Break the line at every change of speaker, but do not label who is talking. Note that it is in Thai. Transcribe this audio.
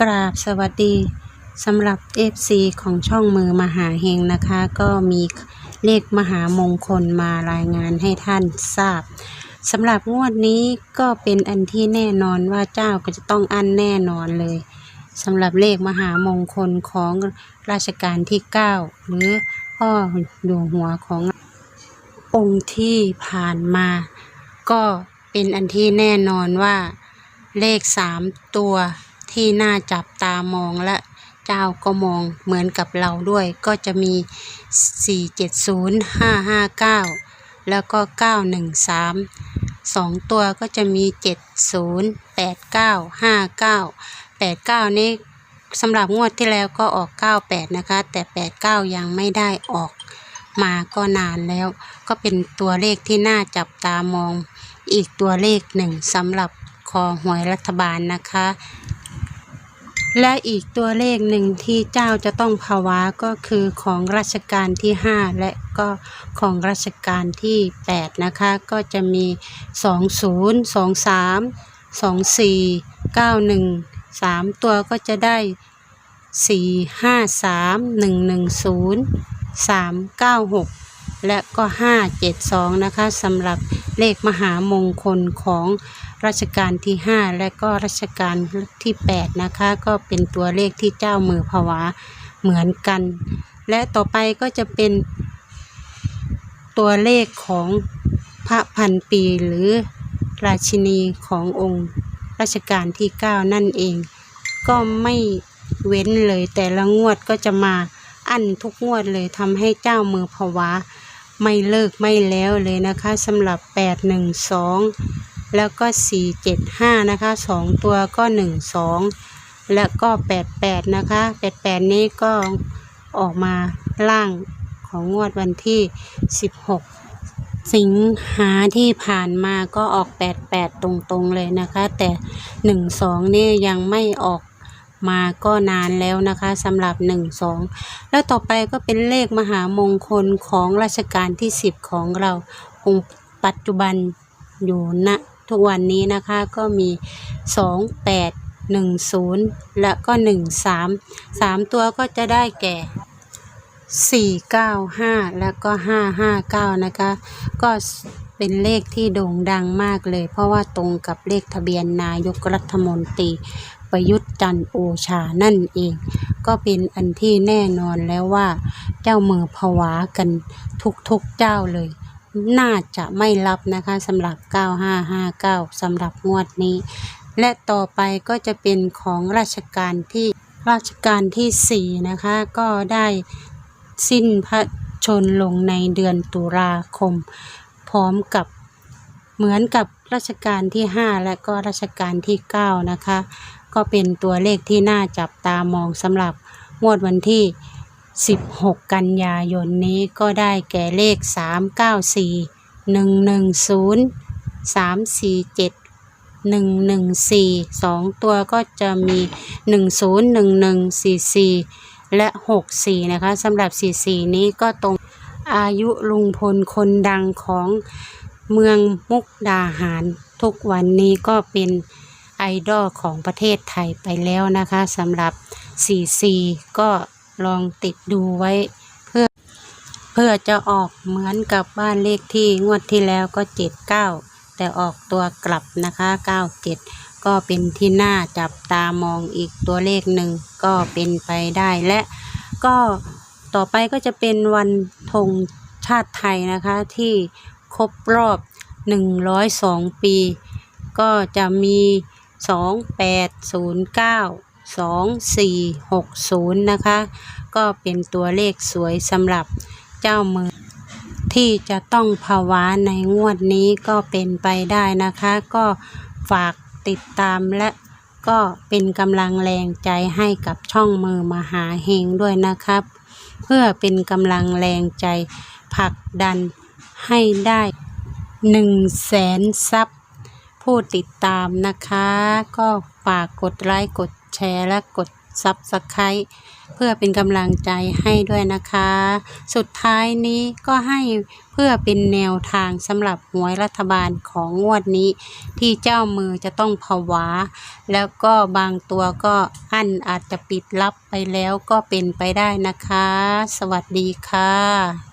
กราบสวัสดีสำหรับ FC ของช่องมือมหาเฮงนะคะ ก็มีเลขมหามงคลมารายงานให้ท่านทราบสำหรับงวดนี้ก็เป็นอันที่แน่นอนว่าเจ้าก็จะต้องอันแน่นอนเลยสำหรับเลขมหามงคลของราชการที่ 9 หรือพ่อหลวงหัวขององค์ที่ผ่านมา ก็เป็นอันที่แน่นอนว่าเลขสามตัว ที่น่าจับตามองและเจ้าก็มองเหมือนกับเราด้วย ก็จะมี 470 559 แล้วก็ 913สองตัวก็จะมี 70 89 59 89 นี่สำหรับงวดที่แล้วก็ออก 98 นะคะ แต่ 89 ยังไม่ได้ออกมาก็นานแล้ว ก็เป็นตัวเลขที่น่าจับตามอง อีกตัวเลขหนึ่งสำหรับคอหวยรัฐบาลนะคะ และอีกตัวเลขหนึ่งที่เจ้าจะต้องภาวะก็คือของรัชกาลที่ 5 และก็ของรัชกาลที่ 8 นะคะ ก็จะมี 20 23 24 91 3 ตัวก็จะได้ 4 5 3 1 1 0 3 9 6 และก็ 572 นะคะสำหรับเลขมหามงคลของรัชกาลที่ 5 และก็รัชกาลที่ 8 นะคะ ก็เป็นตัวเลขที่เจ้ามือผวาเหมือนกัน และต่อไปก็จะเป็นตัวเลขของพระพันปีหรือราชินีขององค์รัชกาลที่ 9 นั่นเอง ก็ไม่เว้นเลยแต่ละงวดก็จะมาอันทุกงวดเลยทำให้เจ้ามือผวา ไม่เลิกไม่แล้วเลยนะคะสำหรับ 812 แล้วก็ 475 นะคะ 2 ตัวก็ 12 แล้วก็ 88 นะคะ 88 นี้ก็ออกมาล่างของงวดวันที่ 16 สิงหาที่ผ่านมาก็ออก 88 ตรงๆเลยนะคะ แต่ 12 นี่ยังไม่ออก มาก็นานแล้วนะคะสำหรับ 12 แล้วต่อไปก็เป็นเลขมหามงคลของรัชกาลที่ 10 ของเราองค์ปัจจุบันอยู่ณทุกวันนี้นะคะก็มี 2 8 1 0 และก็ 1 3 3 ตัวก็จะได้แก่495 แล้วก็ 559 นะคะ ก็ เป็นเลขที่โด่งดังมากเลย เพราะว่าตรงกับเลขทะเบียนนายกรัฐมนตรี ประยุทธ์จันทร์โอชานั่นเอง ก็เป็นอันที่แน่นอนแล้วว่า เจ้ามือผวากันทุกๆเจ้าเลย น่าจะไม่รับนะคะสำหรับ 9559สำหรับงวดนี้ และต่อไปก็จะเป็นของราชการที่ราชการที่ 4 นะคะ ก็ได้สิ้นพระชนลงในเดือนตุลาคม พร้อมกับเหมือนกับรัชกาลที่ 5 และก็รัชกาลที่ 9 นะคะ ก็เป็นตัวเลขที่น่าจับตามองสำหรับงวดวันที่ 16 กันยายนนี้ก็ได้แก่เลข 394 110 347 114 2 ตัวก็จะมี 101144 และ 64 นะคะสำหรับ 44 นี้ก็ตรง อายุลุงพลคนดังของเมืองมุกดาหาร ทุกวันนี้ก็เป็นไอดอลของประเทศไทยไปแล้วนะคะสำหรับ44ก็ลองติดดูไว้ เพื่อเพื่อจะออกเหมือนกับบ้านเลขที่งวดที่แล้วก็ 79 แต่ออกตัวกลับนะคะ 97 ก็เป็นที่น่าจับตามองอีกตัวเลขหนึ่งก็เป็นไปได้และก็ ต่อไปก็จะเป็นวันธงชาติไทยนะคะที่ครบรอบ 102 ปี ก็จะมี 2809 2460 นะคะ ก็เป็นตัวเลขสวยสำหรับเจ้ามือที่จะต้องภาวะในงวดนี้ก็เป็นไปได้นะคะ ก็ฝากติดตามและก็เป็นกำลังแรงใจให้กับช่องมือมหาเฮงด้วยนะครับ เพื่อเป็นกำลังแรงใจผลักดันให้ได้หนึ่งแสนซับผู้ติดตามนะคะ ก็ฝากกดไลค์กดแชร์และกด ซับสไครต์เพื่อเป็นกำลังใจให้ด้วยนะคะ สุดท้ายนี้ก็ให้เพื่อเป็นแนวทางสำหรับหวยรัฐบาลของงวดนี้ ที่เจ้ามือจะต้องผวา แล้วก็บางตัวก็อั้นอาจจะปิดลับไปแล้วก็เป็นไปได้นะคะ สวัสดีค่ะ